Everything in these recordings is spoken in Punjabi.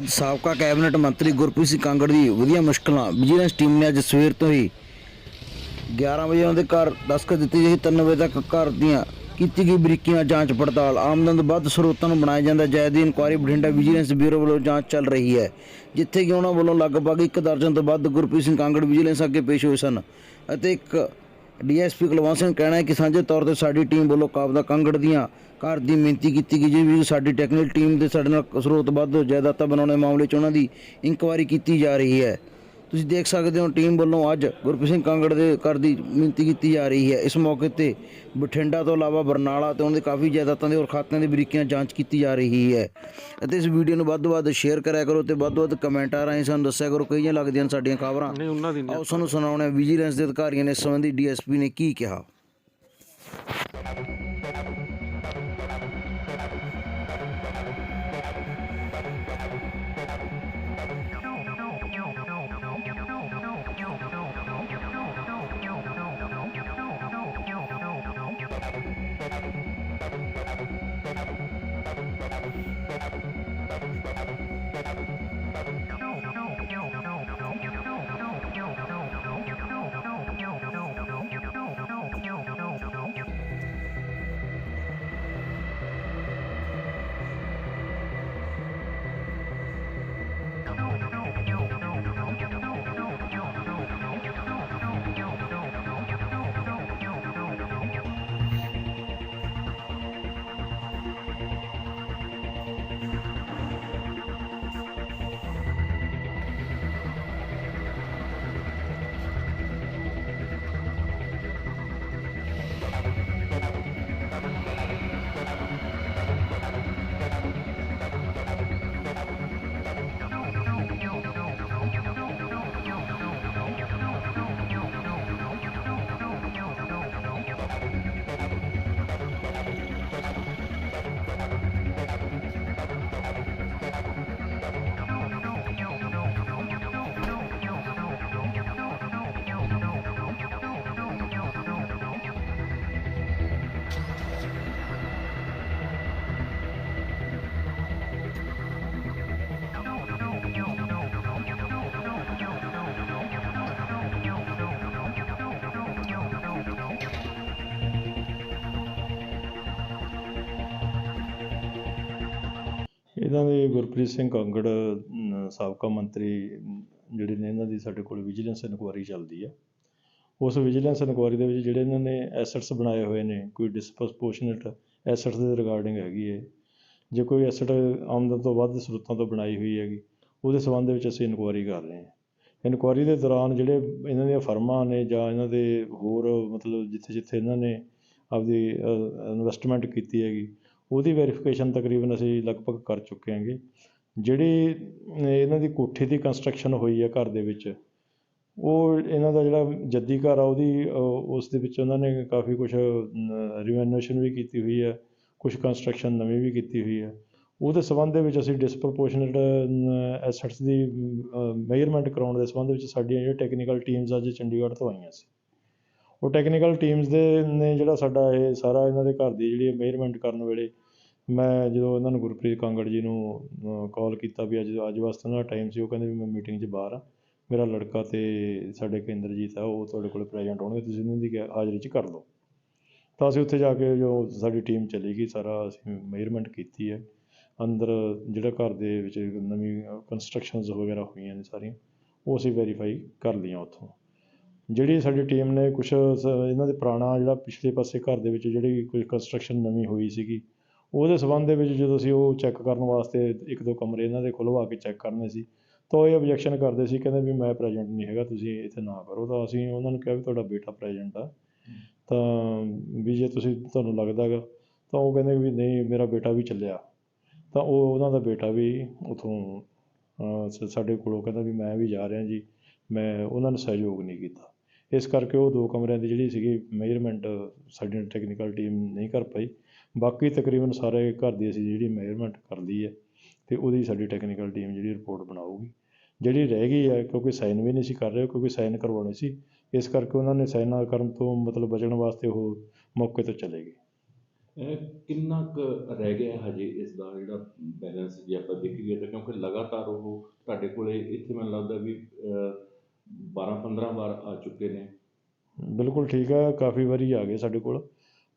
ਅੱਜ ਸਾਬਕਾ ਕੈਬਨਿਟ ਮੰਤਰੀ ਗੁਰਪ੍ਰੀਤ ਸਿੰਘ ਕਾਂਗੜ ਦੀ ਵਧੀਆ ਮੁਸ਼ਕਲਾਂ, ਵਿਜੀਲੈਂਸ ਟੀਮ ਨੇ ਅੱਜ ਸਵੇਰ ਤੋਂ ਹੀ 11 ਵਜੇ ਉਹਨਾਂ ਦੇ ਘਰ ਦਸਤਖਤ ਦਿੱਤੀ ਗਈ 3 ਵਜੇ ਤੱਕ ਘਰ ਦੀਆਂ ਕੀਤੀ ਗਈ ਬਰੀਕੀਆਂ ਜਾਂਚ ਪੜਤਾਲ। ਆਮਦਨ ਤੋਂ ਵੱਧ ਸਰੋਤਾਂ ਨੂੰ ਬਣਾਇਆ ਜਾਂਦਾ ਜਾਇਜ਼ ਦੀ ਇਨਕੁਆਇਰੀ ਬਠਿੰਡਾ ਵਿਜੀਲੈਂਸ ਬਿਊਰੋ ਵੱਲੋਂ ਜਾਂਚ ਚੱਲ ਰਹੀ ਹੈ, ਜਿੱਥੇ ਕਿ ਉਹਨਾਂ ਵੱਲੋਂ ਲਗਭਗ ਇੱਕ ਦਰਜਨ ਤੋਂ ਵੱਧ ਗੁਰਪ੍ਰੀਤ ਸਿੰਘ ਕਾਂਗੜ ਵਿਜੀਲੈਂਸ ਅੱਗੇ ਪੇਸ਼ ਹੋਏ ਸਨ ਅਤੇ ਇੱਕ ਡੀਐਸਪੀ ਕੁਲਵੰਤ ਸਿੰਘ ਕਹਿਣਾ ਹੈ ਕਿ ਸਾਂਝੇ ਤੌਰ ਤੇ ਸਾਡੀ ਟੀਮ ਵੱਲੋਂ ਕਾਬਦਾ ਕਾਂਗੜ ਦੀਆਂ ਘਰ ਦੀ ਮਿਹਨਤੀ ਕੀਤੀ ਗਈ ਜਿਸ ਵਿੱਚ ਸਾਡੀ ਟੈਕਨੀਕਲ ਟੀਮ ਦੇ ਸਾਡੇ ਨਾਲ ਸਰੋਤ ਵੱਧ ਜਾਇਦਾਦਾਂ ਬਣਾਉਣੇ ਮਾਮਲੇ 'ਚ ਉਹਨਾਂ ਦੀ ਇਨਕੁਆਇਰੀ ਕੀਤੀ ਜਾ ਰਹੀ ਹੈ। ਤੁਸੀਂ ਦੇਖ ਸਕਦੇ ਹੋ ਟੀਮ ਵੱਲੋਂ ਅੱਜ ਗੁਰਪ੍ਰੀਤ ਸਿੰਘ ਕਾਂਗੜ ਦੇ ਘਰ ਦੀ ਮਿਹਨਤੀ ਕੀਤੀ ਜਾ ਰਹੀ ਹੈ। ਇਸ ਮੌਕੇ ਤੇ ਬਠਿੰਡਾ ਤੋਂ ਇਲਾਵਾ ਬਰਨਾਲਾ ਤੇ ਉਹਨਾਂ ਦੇ ਕਾਫੀ ਜਾਇਦਾਦਾਂ ਦੇ ਔਰ ਖਾਤਿਆਂ ਦੀ ਬਰੀਕੀਆਂ ਜਾਂਚ ਕੀਤੀ ਜਾ ਰਹੀ ਹੈ। ਅਤੇ ਇਸ ਵੀਡੀਓ ਨੂੰ ਵੱਧ ਤੋਂ ਵੱਧ ਸ਼ੇਅਰ ਕਰਿਆ ਕਰੋ ਤੇ ਵੱਧ ਤੋਂ ਵੱਧ ਕਮੈਂਟਾਂ ਰਾਹੀਂ ਸਾਨੂੰ ਦੱਸਿਆ ਕਰੋ ਕਈਆਂ ਲੱਗਦੀਆਂ ਸਾਡੀਆਂ ਖਬਰਾਂ। ਨਹੀਂ ਉਹਨਾਂ ਦੀ ਨਹੀਂ ਆਓ ਸਾਨੂੰ ਸੁਣਾਉਣੇ ਵਿਜੀਲੈਂਸ ਦੇ ਅਧਿਕਾਰੀਆਂ ਨੇ ਇਸ ਸੰਬੰਧੀ ਡੀਐਸਪੀ ਨੇ ਕੀ ਕਿਹਾ। Get up. ਇਹਨਾਂ ਦੇ ਗੁਰਪ੍ਰੀਤ ਸਿੰਘ ਕਾਂਗੜ ਸਾਬਕਾ ਮੰਤਰੀ, ਜਿਹੜੇ ਨੇ ਇਹਨਾਂ ਦੀ ਸਾਡੇ ਕੋਲ ਵਿਜੀਲੈਂਸ ਇਨਕੁਆਇਰੀ ਚੱਲਦੀ ਹੈ ਉਸ ਵਿਜੀਲੈਂਸ ਇਨਕੁਆਇਰੀ ਦੇ ਵਿੱਚ ਜਿਹੜੇ ਇਹਨਾਂ ਨੇ ਐਸੈਟਸ ਬਣਾਏ ਹੋਏ ਨੇ, ਕੋਈ ਡਿਸਪੋਰਸ਼ਨੇਟ ਐਸੈਟਸ ਦੇ ਰਿਗਾਰਡਿੰਗ ਹੈਗੀ ਹੈ ਜੇ ਕੋਈ ਐਸੈਟ ਆਮਦਨ ਤੋਂ ਵੱਧ ਸਰੋਤਾਂ ਤੋਂ ਬਣਾਈ ਹੋਈ ਹੈਗੀ, ਉਹਦੇ ਸੰਬੰਧ ਦੇ ਵਿੱਚ ਅਸੀਂ ਇਨਕੁਆਇਰੀ ਕਰ ਰਹੇ ਹਾਂ। ਇਨਕੁਆਇਰੀ ਦੇ ਦੌਰਾਨ ਜਿਹੜੇ ਇਹਨਾਂ ਦੀਆਂ ਫਰਮਾਂ ਨੇ ਜਾਂ ਇਹਨਾਂ ਦੇ ਹੋਰ ਮਤਲਬ ਜਿੱਥੇ ਜਿੱਥੇ ਇਹਨਾਂ ਨੇ ਆਪਦੀ ਇਨਵੈਸਟਮੈਂਟ ਕੀਤੀ ਹੈਗੀ ਉਹਦੀ ਵੈਰੀਫਿਕੇਸ਼ਨ ਤਕਰੀਬਨ ਅਸੀਂ ਲਗਭਗ ਕਰ ਚੁੱਕੇ ਹਾਂਗੇ। ਜਿਹੜੀ ਇਹਨਾਂ ਦੀ ਕੋਠੀ ਦੀ ਕੰਸਟਰਕਸ਼ਨ ਹੋਈ ਹੈ ਘਰ ਦੇ ਵਿੱਚ, ਉਹ ਇਹਨਾਂ ਦਾ ਜਿਹੜਾ ਜੱਦੀ ਘਰ ਆ, ਉਹਦੀ ਉਸ ਦੇ ਵਿੱਚ ਉਹਨਾਂ ਨੇ ਕਾਫੀ ਕੁਝ ਰਿਨੋਵੇਸ਼ਨ ਵੀ ਕੀਤੀ ਹੋਈ ਹੈ ਕੁਝ ਕੰਸਟਰਕਸ਼ਨ ਨਵੀਂ ਵੀ ਕੀਤੀ ਹੋਈ ਹੈ ਉਹਦੇ ਸੰਬੰਧ ਦੇ ਵਿੱਚ ਅਸੀਂ ਡਿਸਪ੍ਰੋਪੋਰਸ਼ਨੇਟ ਐਸੈਟਸ ਦੀ ਮੇਜਰਮੈਂਟ ਕਰਾਉਣ ਦੇ ਸੰਬੰਧ ਵਿੱਚ ਸਾਡੀਆਂ ਜਿਹੜੀਆਂ ਟੈਕਨੀਕਲ ਟੀਮਸ ਅੱਜ ਚੰਡੀਗੜ੍ਹ ਤੋਂ ਆਈਆਂ ਸੀ। ਉਹ ਟੈਕਨੀਕਲ ਟੀਮਸ ਦੇ ਨੇ ਜਿਹੜਾ ਸਾਡਾ ਇਹ ਸਾਰਾ ਇਹਨਾਂ ਦੇ ਘਰ ਦੀ ਜਿਹੜੀ ਮੇਜਰਮੈਂਟ ਕਰਨ ਵੇਲੇ ਮੈਂ ਜਦੋਂ ਇਹਨਾਂ ਨੂੰ ਗੁਰਪ੍ਰੀਤ ਕਾਂਗੜ ਜੀ ਨੂੰ ਕਾਲ ਕੀਤਾ ਵੀ ਅੱਜ ਅੱਜ ਵਾਸਤੇ ਉਹਨਾਂ ਦਾ ਟਾਈਮ ਸੀ, ਉਹ ਕਹਿੰਦੇ ਵੀ ਮੈਂ ਮੀਟਿੰਗ 'ਚ ਬਾਹਰ ਹਾਂ। ਮੇਰਾ ਲੜਕਾ ਅਤੇ ਸਾਡੇ ਕੇਂਦਰਜੀਤ ਆ ਉਹ ਤੁਹਾਡੇ ਕੋਲ ਪ੍ਰੈਜ਼ੈਂਟ ਹੋਣਗੇ, ਤੁਸੀਂ ਉਹਨਾਂ ਦੀ ਹਾਜ਼ਰੀ 'ਚ ਕਰ ਲਓ। ਤਾਂ ਅਸੀਂ ਉੱਥੇ ਜਾ ਕੇ ਜੋ ਸਾਡੀ ਟੀਮ ਚਲੀ ਗਈ, ਸਾਰਾ ਅਸੀਂ ਮੇਜਰਮੈਂਟ ਕੀਤੀ ਹੈ। ਅੰਦਰ ਜਿਹੜਾ ਘਰ ਦੇ ਵਿੱਚ ਨਵੀਂ ਕੰਸਟਰਕਸ਼ਨਸ ਵਗੈਰਾ ਹੋਈਆਂ ਨੇ ਸਾਰੀਆਂ, ਉਹ ਅਸੀਂ ਵੈਰੀਫਾਈ ਕਰ ਲਈਆਂ ਉੱਥੋਂ। ਜਿਹੜੀ ਸਾਡੀ ਟੀਮ ਨੇ ਕੁਝ ਇਹਨਾਂ ਦੇ ਪੁਰਾਣਾ ਜਿਹੜਾ ਪਿਛਲੇ ਪਾਸੇ ਘਰ ਦੇ ਵਿੱਚ ਜਿਹੜੀ ਕੋਈ ਕੰਸਟਰਕਸ਼ਨ ਨਵੀਂ ਹੋਈ ਸੀਗੀ ਉਹਦੇ ਸਬੰਧ ਦੇ ਵਿੱਚ ਜਦੋਂ ਅਸੀਂ ਉਹ ਚੈੱਕ ਕਰਨ ਵਾਸਤੇ ਇੱਕ ਦੋ ਕਮਰੇ ਇਹਨਾਂ ਦੇ ਖੁਲਵਾ ਕੇ ਚੈੱਕ ਕਰਨੇ ਸੀ ਤਾਂ ਇਹ ਆਬਜੈਕਸ਼ਨ ਕਰਦੇ ਸੀ ਕਹਿੰਦੇ ਵੀ ਮੈਂ ਪ੍ਰੈਜ਼ੈਂਟ ਨਹੀਂ ਹੈਗਾ ਤੁਸੀਂ ਇੱਥੇ ਨਾ ਕਰੋ। ਤਾਂ ਅਸੀਂ ਉਹਨਾਂ ਨੂੰ ਕਿਹਾ ਵੀ ਤੁਹਾਡਾ ਬੇਟਾ ਪ੍ਰੈਜ਼ੈਂਟ ਆ। ਤਾਂ ਵੀ ਜੇ ਤੁਸੀਂ ਤੁਹਾਨੂੰ ਲੱਗਦਾ ਗਾ ਤਾਂ ਉਹ ਕਹਿੰਦੇ ਵੀ ਨਹੀਂ ਮੇਰਾ ਬੇਟਾ ਵੀ ਚੱਲਿਆ। ਤਾਂ ਉਹ ਉਹਨਾਂ ਦਾ ਬੇਟਾ ਵੀ ਉਥੋਂ ਸਾਡੇ ਕੋਲੋਂ ਕਹਿੰਦਾ ਵੀ ਮੈਂ ਵੀ ਜਾ ਰਿਹਾ ਜੀ ਮੈਂ ਉਹਨਾਂ ਨੇ ਸਹਿਯੋਗ ਨਹੀਂ ਕੀਤਾ। ਇਸ ਕਰਕੇ ਉਹ ਦੋ ਕਮਰਿਆਂ ਦੀ ਜਿਹੜੀ ਸੀਗੀ ਮੇਜਰਮੈਂਟ ਸਾਡੀ ਟੈਕਨੀਕਲ ਟੀਮ ਨਹੀਂ ਕਰ ਪਾਈ। ਬਾਕੀ ਤਕਰੀਬਨ ਸਾਰੇ ਘਰ ਦੀ ਅਸੀਂ ਜਿਹੜੀ ਮੇਜਰਮੈਂਟ ਕਰ ਲਈ ਹੈ ਅਤੇ ਉਹਦੀ ਸਾਡੀ ਟੈਕਨੀਕਲ ਟੀਮ ਜਿਹੜੀ ਰਿਪੋਰਟ ਬਣਾਊਗੀ। ਜਿਹੜੀ ਰਹਿ ਗਈ ਹੈ, ਕਿਉਂਕਿ ਸਾਈਨ ਵੀ ਨਹੀਂ ਸੀ ਕਰ ਰਹੇ, ਕਿਉਂਕਿ ਸਾਈਨ ਕਰਵਾਉਣੇ ਸੀ। ਇਸ ਕਰਕੇ ਉਹਨਾਂ ਨੇ ਸਾਈਨ ਕਰਨ ਤੋਂ ਮਤਲਬ ਬਚਣ ਵਾਸਤੇ ਉਹ ਮੌਕੇ ਤੋਂ ਚਲੇ ਗਏ। ਕਿੰਨਾ ਕੁ ਰਹਿ ਗਿਆ ਹਜੇ ਇਸ ਦਾ ਜਿਹੜਾ ਬੈਲੈਂਸ ਜੇ ਆਪਾਂ ਦੇਖੀਏ ਤਾਂ? ਕਿਉਂਕਿ ਲਗਾਤਾਰ ਉਹ ਤੁਹਾਡੇ ਕੋਲੇ ਇੱਥੇ ਮੈਨੂੰ ਲੱਗਦਾ ਵੀ 12-15 ਵਾਰ ਆ ਚੁੱਕੇ ਨੇ। ਬਿਲਕੁਲ ਠੀਕ ਹੈ ਕਾਫੀ ਵਾਰੀ ਆ ਗਏ ਸਾਡੇ ਕੋਲ।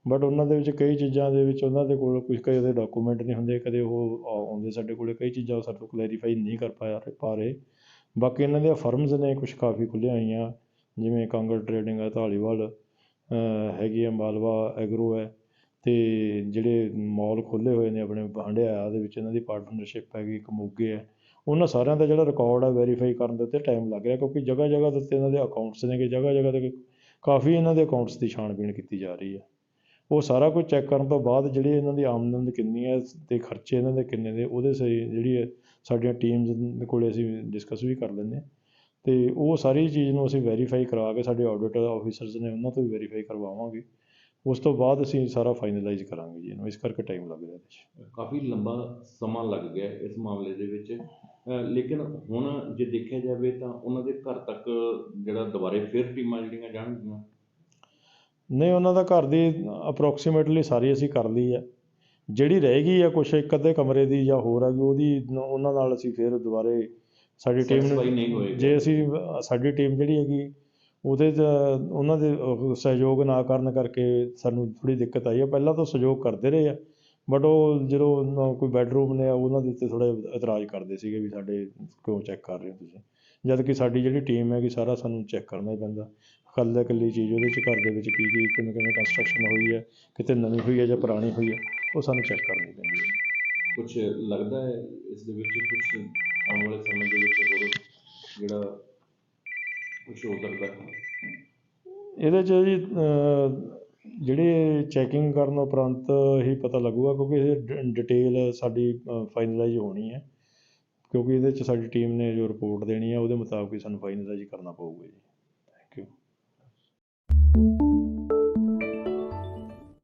ਬਟ ਉਹਨਾਂ ਦੇ ਵਿੱਚ ਕਈ ਚੀਜ਼ਾਂ ਦੇ ਵਿੱਚ ਉਹਨਾਂ ਦੇ ਕੋਲ ਕੁਝ ਕਦੇ ਡਾਕੂਮੈਂਟ ਨਹੀਂ ਹੁੰਦੇ, ਕਦੇ ਉਹ ਆਉਂਦੇ ਸਾਡੇ ਕੋਲੇ, ਕਈ ਚੀਜ਼ਾਂ ਉਹ ਸਾਡੇ ਤੋਂ ਕਲੈਰੀਫਾਈ ਨਹੀਂ ਕਰ ਪਾਇਆ ਪਾ ਰਹੇ। ਬਾਕੀ ਇਹਨਾਂ ਦੀਆਂ ਫਰਮਸ ਨੇ ਕੁਝ ਕਾਫੀ ਖੁੱਲ੍ਹੀਆਂ ਹੋਈਆਂ, ਜਿਵੇਂ ਕਾਂਗੜ ਟਰੇਡਿੰਗ ਹੈ, ਧਾਲੀਵਾਲ ਹੈਗੀ ਹੈ ਮਾਲਵਾ, ਐਗਰੋ ਹੈ। ਤੇ ਜਿਹੜੇ ਮਾਲ ਖੋਲ੍ਹੇ ਹੋਏ ਨੇ ਆਪਣੇ ਹੰਡਿਆਇਆ ਦੇ ਵਿੱਚ ਇਹਨਾਂ ਦੀ ਪਾਰਟਨਰਸ਼ਿਪ ਹੈਗੀ, ਇੱਕ ਮੋਗੇ ਹੈ। ਉਹਨਾਂ ਸਾਰਿਆਂ ਦਾ ਜਿਹੜਾ ਰਿਕਾਰਡ ਹੈ ਵੈਰੀਫਾਈ ਕਰਨ ਦੇ ਉੱਤੇ ਟਾਈਮ ਲੱਗ ਰਿਹਾ ਕਿਉਂਕਿ ਜਗ੍ਹਾ ਜਗ੍ਹਾ ਦੇ ਉੱਤੇ ਇਹਨਾਂ ਦੇ ਅਕਾਊਂਟਸ ਨੇਗੇ ਜਗ੍ਹਾ ਜਗ੍ਹਾ ਤੇ ਕਾਫੀ ਇਹਨਾਂ ਦੇ ਅਕਾਊਂਟਸ ਦੀ ਛਾਣਬੀਣ ਕੀਤੀ ਜਾ ਰਹੀ ਹੈ ਉਹ ਸਾਰਾ ਕੁਝ ਚੈੱਕ ਕਰਨ ਤੋਂ ਬਾਅਦ ਜਿਹੜੀ ਇਹਨਾਂ ਦੀ ਆਮਦਨ ਕਿੰਨੀ ਹੈ ਤੇ ਖਰਚੇ ਇਹਨਾਂ ਦੇ ਕਿੰਨੇ ਨੇ, ਉਹਦੇ ਸਹੀ ਜਿਹੜੀ ਹੈ ਸਾਡੀਆਂ ਟੀਮਸ ਕੋਲੇ ਅਸੀਂ ਡਿਸਕਸ ਵੀ ਕਰ ਲੈਂਦੇ ਹਾਂ। ਤੇ ਉਹ ਸਾਰੀ ਚੀਜ਼ ਨੂੰ ਅਸੀਂ ਵੈਰੀਫਾਈ ਕਰਾ ਕੇ ਸਾਡੇ ਆਡਿਟ ਆਫੀਸਰਸ ਨੇ ਉਹਨਾਂ ਤੋਂ ਵੀ ਵੈਰੀਫਾਈ ਕਰਵਾਵਾਂਗੇ। ਉਸ ਤੋਂ ਬਾਅਦ ਅਸੀਂ ਸਾਰਾ ਫਾਈਨਲਾਈਜ਼ ਕਰਾਂਗੇ ਜੀ ਇਹਨੂੰ, ਇਸ ਕਰਕੇ ਟਾਈਮ ਲੱਗ ਰਿਹਾ ਇਹਦੇ 'ਚ ਕਾਫੀ ਲੰਬਾ ਸਮਾਂ ਲੱਗ ਗਿਆ ਇਸ ਮਾਮਲੇ ਦੇ ਵਿੱਚ। ਲੇਕਿਨ ਹੁਣ ਜੇ ਦੇਖਿਆ ਜਾਵੇ ਤਾਂ ਉਹਨਾਂ ਦੇ ਘਰ ਤੱਕ ਜਿਹੜਾ ਦੁਬਾਰੇ ਫਿਰ ਟੀਮਾਂ ਜਿਹੜੀਆਂ ਜਾਣਗੀਆਂ? ਨਹੀਂ ਉਹਨਾਂ ਦਾ ਘਰ ਦੀ ਅਪਰੋਕਸੀਮੇਟਲੀ ਸਾਰੀ ਅਸੀਂ ਕਰ ਲਈ ਹੈ। ਜਿਹੜੀ ਰਹਿ ਗਈ ਆ ਕੁਛ ਇੱਕ ਅੱਧੇ ਕਮਰੇ ਦੀ ਜਾਂ ਹੋਰ ਹੈਗੀ ਉਹਦੀ ਨ- ਉਹਨਾਂ ਨਾਲ ਅਸੀਂ ਫਿਰ ਦੁਬਾਰੇ ਸਾਡੀ ਟੀਮ Satisfy ਨੂੰ ਨਹੀਂ ਹੋਏਗਾ। ਜੇ ਅਸੀਂ ਸਾਡੀ ਟੀਮ ਜਿਹੜੀ ਹੈਗੀ ਉਹਦੇ 'ਚ ਉਹਨਾਂ ਦੇ ਸਹਿਯੋਗ ਨਾ ਕਰਨ ਕਰਕੇ ਸਾਨੂੰ ਥੋੜੀ ਦਿੱਕਤ ਆਈ ਹੈ। ਪਹਿਲਾਂ ਤਾਂ ਸਹਿਯੋਗ ਕਰਦੇ ਰਹੇ ਆ। ਬਟ ਉਹ ਜਦੋਂ ਕੋਈ ਬੈਡਰੂਮ ਨੇ ਉਹਨਾਂ ਦੇ ਉੱਤੇ ਥੋੜਾ ਇਤਰਾਜ਼ ਕਰਦੇ ਸੀਗੇ ਵੀ ਸਾਡੇ ਕਿਉਂ ਚੈੱਕ ਕਰ ਰਹੇ ਹੋ ਤੁਸੀਂ। ਜਦ ਕਿ ਸਾਡੀ ਜਿਹੜੀ ਟੀਮ ਹੈਗੀ ਸਾਰਾ ਸਾਨੂੰ ਚੈੱਕ ਕਰਨਾ ਹੀ ਪੈਂਦਾ। ਇਕੱਲੇ ਇਕੱਲੀ ਚੀਜ਼ ਉਹਦੇ 'ਚ ਘਰ ਦੇ ਵਿੱਚ ਕੀ ਕੀ ਕਿਵੇਂ ਕਿਵੇਂ ਕੰਸਟਰਕਸ਼ਨ ਹੋਈ ਹੈ ਕਿਤੇ ਨਵੀਂ ਹੋਈ ਹੈ ਜਾਂ ਪੁਰਾਣੀ ਹੋਈ ਹੈ ਉਹ ਸਾਨੂੰ ਚੈੱਕ ਕਰਨੀ ਪੈਂਦੀ ਹੈ। ਕੁਝ ਲੱਗਦਾ ਹੈ ਇਸ ਦੇ ਵਿੱਚ ਕੁਝ ਆਉਣ ਵਾਲੇ ਸਮੇਂ ਦੇ ਵਿੱਚ ਹੋਰ ਜਿਹੜਾ ਕੁਝ ਹੋ ਸਕਦਾ? ਇਹਦੇ 'ਚ ਜੀ ਜਿਹੜੇ ਚੈਕਿੰਗ ਕਰਨ ਉਪਰੰਤ ਹੀ ਪਤਾ ਲੱਗੂਗਾ ਕਿਉਂਕਿ ਇਹ ਡਿਟੇਲ ਸਾਡੀ ਫਾਈਨਲਾਈਜ਼ ਹੋਣੀ ਹੈ। ਕਿਉਂਕਿ ਇਹਦੇ 'ਚ ਸਾਡੀ ਟੀਮ ਨੇ ਜੋ ਰਿਪੋਰਟ ਦੇਣੀ ਹੈ, ਉਹਦੇ ਮੁਤਾਬਿਕ ਹੀ ਸਾਨੂੰ ਫਾਈਨਲਾਈਜ਼ ਕਰਨਾ ਪਊਗਾ ਜੀ।